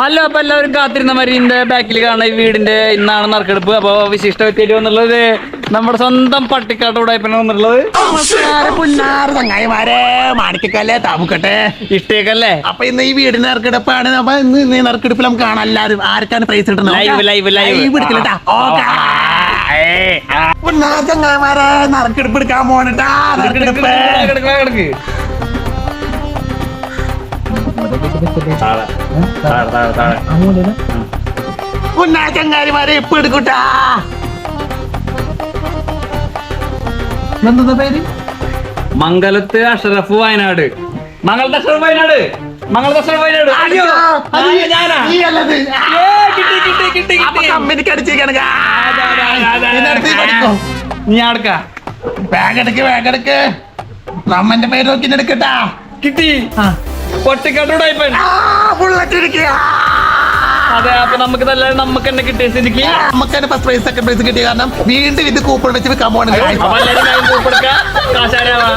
Hello അപ്പൊ എല്ലാവരും കാത്തിരുന്ന മാതിരി ഇതിന്റെ ബാക്കിൽ കാണുന്ന ഈ വീടിന്റെ ഇന്നാണ് നറുക്കെടുപ്പ്. അപ്പൊ വിശിഷ്ട വ്യക്തി വന്നുള്ളത് നമ്മുടെ സ്വന്തം പട്ടിക്കാട്ട് ഉടായ്പന വന്നുള്ളത് ചങ്ങായിമാരെ. മാണിക്കല്ലേ താമുക്കട്ടെ. ഇഷ്ടേക്കല്ലേ അപ്പൊ ഇന്ന് ഈ വീടിന് നറുക്കെടുപ്പാണ്. അപ്പൊ ഇന്ന് ഇന്ന് ഈ നറുക്കെടുപ്പിൽ നമുക്ക് കാണാം. എല്ലാവരും ആർക്കാണ് പ്രൈസ് കിട്ടുന്നത്? ലൈവ് ലൈവ് ലൈവ് എടുക്കലട്ടാ പുന്നാറ് ചങ്ങായിമാരെ നറുക്കെടുപ്പ് എടുക്കാൻ പോണട്ടാ നറുക്കെടുപ്പ്. ചങ്ങായിമാരെ ഇപ്പൊ എടുക്കൂട്ടാ. എന്താ പേര്? മംഗലത്ത് അഷറഫ് വയനാട്. മംഗലത്ത് അഷറഫ് വയനാട്. മംഗലത്ത് അഷറഫ് വയനാട്. അയ്യോ ഞാനാ. കിട്ടി കിട്ടി കിട്ടി അപ്പൊ കിട്ടി. കമ്പനിക്ക് അടിച്ചേക്കാണ്. ഇതിനടുത്ത് പഠിക്കോ? നീ അടുക്ക. ബാഗ് എടുക്ക് ബാഗ് എടുക്ക്. നമ്മന്റെ പേര് നോക്കി എടുക്കട്ടാ കിട്ടി. ആ. ബുള്ളറ്റ് ഇരിക്കുക അതെ അപ്പൊ നമുക്ക് നല്ല നമുക്ക് തന്നെ കിട്ടിയ സ്ഥിതിക്ക് നമുക്കതിന് ഫസ്റ്റ് പ്രൈസ് സെക്കൻഡ് പ്രൈസ് കിട്ടിയ കാരണം വീണ്ടും ഇത് കൂപ്പൺ വെച്ച് വിൽക്കാൻ പോകണം കാശാരാവാ.